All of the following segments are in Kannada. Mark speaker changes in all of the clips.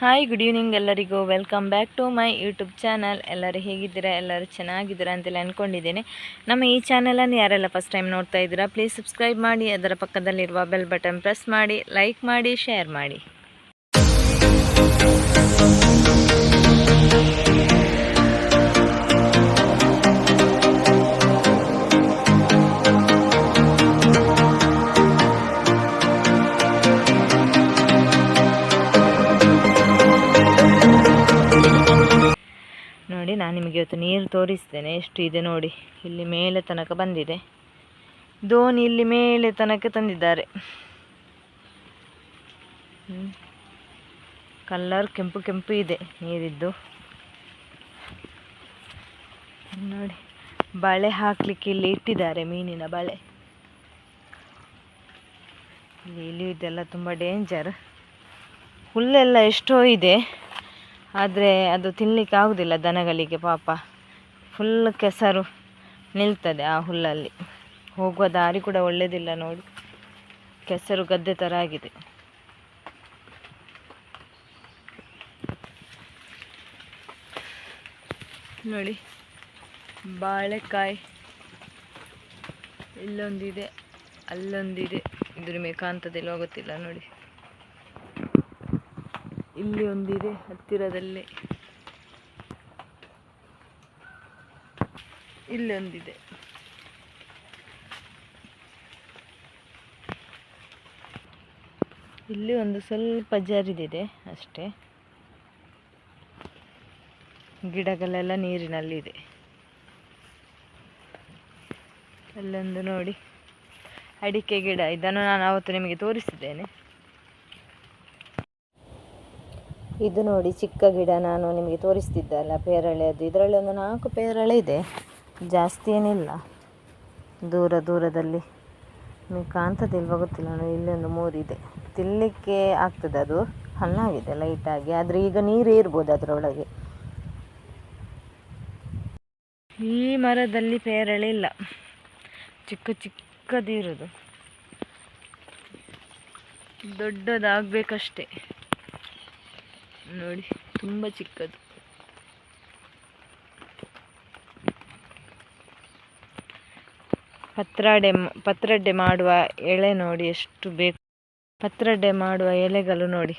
Speaker 1: ಹಾಯ್ ಗುಡ್ ಈವ್ನಿಂಗ್ ಎಲ್ಲರಿಗೂ. Welcome back to my YouTube channel ಎಲ್ಲರೂ ಹೇಗಿದ್ದೀರಾ? ಎಲ್ಲರೂ ಚೆನ್ನಾಗಿದ್ದೀರಾ ಅಂತೆಲ್ಲ ಅಂದ್ಕೊಂಡಿದ್ದೀನಿ ನಮ್ಮ ಈ ಚಾನಲನ್ನು ಯಾರೆಲ್ಲ ಫಸ್ಟ್ ಟೈಮ್ ನೋಡ್ತಾ ಇದ್ದೀರಾ ಪ್ಲೀಸ್ ಸಬ್ಸ್ಕ್ರೈಬ್ ಮಾಡಿ, ಅದರ ಪಕ್ಕದಲ್ಲಿರುವ ಬೆಲ್ ಬಟನ್ ಪ್ರೆಸ್ ಮಾಡಿ ಲೈಕ್ ಮಾಡಿ ಶೇರ್ ಮಾಡಿ. ನಾನು ನಿಮಗೆ ಇವತ್ತು ನೀರು ತೋರಿಸ್ತೇನೆ. ಎಷ್ಟು ಇದೆ ನೋಡಿ. ಇಲ್ಲಿ ಮೇಲೆ ತನಕ ಬಂದಿದೆ. ದೋಣಿ ಇಲ್ಲಿ ಮೇಲೆ ತನಕ ತಂದಿದ್ದಾರೆ. ಕಲ್ಲರ್ ಕೆಂಪು ಕೆಂಪು ಇದೆ ನೀರಿದ್ದು. ನೋಡಿ. ಬಳೆ ಹಾಕಲಿಕ್ಕೆ ಇಲ್ಲಿ ಇಟ್ಟಿದ್ದಾರೆ ಮೀನಿನ ಬಳೆ. ಇಲ್ಲಿ ಇಲ್ಲಿ ಇದೆಲ್ಲ ತುಂಬ ಡೇಂಜರ್ ಹುಲ್ಲೆಲ್ಲ ಎಷ್ಟೋ ಇದೆ. ಆದರೆ ಅದು ತಿನ್ನಲಿಕ್ಕೆ ಆಗೋದಿಲ್ಲ ದನಗಳಿಗೆ ಪಾಪ. ಫುಲ್ ಕೆಸರು ನಿಲ್ತದೆ ಆ ಹುಲ್ಲಲ್ಲಿ. ಹೋಗುವ ದಾರಿ ಕೂಡ ಒಳ್ಳೆಯದಿಲ್ಲ ನೋಡಿ. ಕೆಸರು ಗದ್ದೆ ಥರ ಆಗಿದೆ. ನೋಡಿ, ಬಾಳೆಕಾಯಿ ಇಲ್ಲೊಂದಿದೆ, ಅಲ್ಲೊಂದಿದೆ. ಇದ್ರ ಮೇಲೆ ಕಾಂತದಲ್ಲಿ ಗೊತ್ತಿಲ್ಲ ನೋಡಿ. ಇಲ್ಲಿ ಒಂದಿದೆ ಹತ್ತಿರದಲ್ಲೇ. ಇಲ್ಲೊಂದಿದೆ ಇಲ್ಲಿ ಒಂದು ಸ್ವಲ್ಪ ಜರಿದಿದೆ ಅಷ್ಟೇ. ಗಿಡಗಳೆಲ್ಲ ನೀರಿನಲ್ಲಿದೆ. ಅಲ್ಲೊಂದು ನೋಡಿ. ಅಡಿಕೆ ಗಿಡ ಇದನ್ನು ನಾನು ಅವತ್ತು ನಿಮಗೆ ತೋರಿಸಿದ್ದೇನೆ. ಇದು ನೋಡಿ ಚಿಕ್ಕ ಗಿಡ ನಾನು ನಿಮಗೆ ತೋರಿಸ್ತಿದ್ದಲ್ಲ, ಪೇರಳೆ ಅದು. ಇದರಲ್ಲಿ ಒಂದು ನಾಲ್ಕು ಪೇರಳೆ ಇದೆ. ಜಾಸ್ತಿ ಏನಿಲ್ಲ. ದೂರ ದೂರದಲ್ಲಿ ನಿಮಗೆ ಕಾಣ್ತದಿಲ್ವ ಗೊತ್ತಿಲ್ಲ. ನೋಡಿ, ಇಲ್ಲಿ ಒಂದು ಮೂರಿದೆ. ತಿನ್ನಲಿಕ್ಕೆ ಆಗ್ತದೆ ಅದು. ಹಣ್ಣಾಗಿದೆ ಲೈಟಾಗಿ. ಆದರೆ ಈಗ ನೀರು ಇರ್ಬೋದು ಅದರೊಳಗೆ. ಈ ಮರದಲ್ಲಿ ಪೇರಳೆ ಇಲ್ಲ. ಚಿಕ್ಕ ಚಿಕ್ಕದಿರೋದು. ದೊಡ್ಡದಾಗಬೇಕಷ್ಟೇ. ನೋಡಿ, ತುಂಬ ಚಿಕ್ಕದು. ಪತ್ರಡೆ ಪತ್ರಡ್ಡೆ ಮಾಡುವ ಎಳೆ ನೋಡಿ, ಎಷ್ಟು ಬೇಕು. ಪತ್ರಡ್ಡೆ ಮಾಡುವ ಎಲೆಗಳು ನೋಡಿ.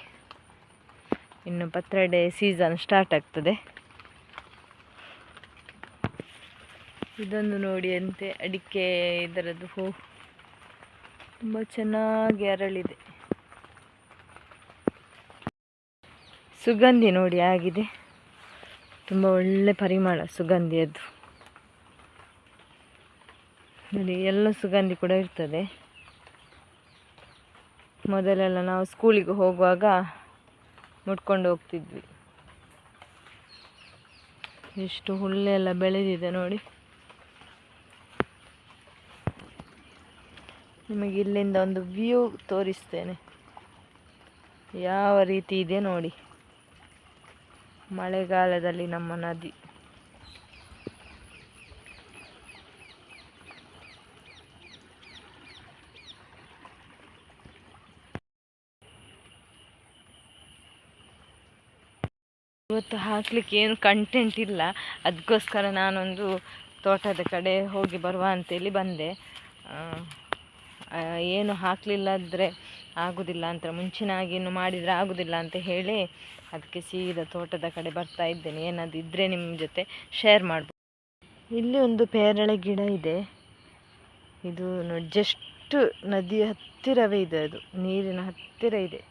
Speaker 1: ಇನ್ನು ಪತ್ರಡೆ ಸೀಸನ್ ಸ್ಟಾರ್ಟ್ ಆಗ್ತದೆ. ಇದೊಂದು ನೋಡಿ ಅಂತೆ, ಅಡಿಕೆ ಇದರದ್ದು ಹೂ. ತುಂಬ ಚೆನ್ನಾಗಿ ಅರಳಿದೆ. ಸುಗಂಧಿ ನೋಡಿ, ಆಗಿದೆ. ತುಂಬ ಒಳ್ಳೆ ಪರಿಮಳ ಸುಗಂಧಿಯದ್ದು. ನೋಡಿ, ಎಲ್ಲ ಸುಗಂಧಿ ಕೂಡ ಇರ್ತದೆ. ಮೊದಲೆಲ್ಲ ನಾವು ಸ್ಕೂಲಿಗೆ ಹೋಗುವಾಗ ಮುಟ್ಕೊಂಡು ಹೋಗ್ತಿದ್ವಿ. ಎಷ್ಟು ಹುಲ್ಲೆಲ್ಲ ಬೆಳೆದಿದೆ ನೋಡಿ. ನಿಮಗೆ ಇಲ್ಲಿಂದ ಒಂದು ವ್ಯೂ ತೋರಿಸ್ತೇನೆ. ಯಾವ ರೀತಿ ಇದೆ ನೋಡಿ. ಮಳೆಗಾಲದಲ್ಲಿ ನಮ್ಮ ನದಿ. ಇವತ್ತು ಹಾಕ್ಲಿಕ್ಕೆ ಏನು ಕಂಟೆಂಟ್ ಇಲ್ಲ. ಅದಕ್ಕೋಸ್ಕರ ನಾನೊಂದು ತೋಟದ ಕಡೆ ಹೋಗಿ ಬರುವ ಅಂತೇಳಿ ಬಂದೆ. ಏನು ಹಾಕಲಿಲ್ಲದ್ರೆ ಆಗೋದಿಲ್ಲ ಅಂತ ಮುಂಚಿನಾಗಿ ಇನ್ನು ಮಾಡಿದರೆ ಆಗೋದಿಲ್ಲ ಅಂತ ಹೇಳಿ ಅದಕ್ಕೆ ಸೀದಾ ತೋಟದ ಕಡೆ ಬರ್ತಾ ಇದ್ದೇನೆ. ಏನಾದ್ರು ಇದ್ದರೆ ನಿಮ್ಮ ಜೊತೆ ಶೇರ್ ಮಾಡ್ಬೋದು. ಇಲ್ಲಿ ಒಂದು ಪೇರಳೆ ಗಿಡ ಇದೆ. ಇದು ನೋಡಿ ಜಸ್ಟ್ ನದಿಯ ಹತ್ತಿರವೇ ಇದೆ ಅದು. ನೀರಿನ ಹತ್ತಿರ ಇದೆ.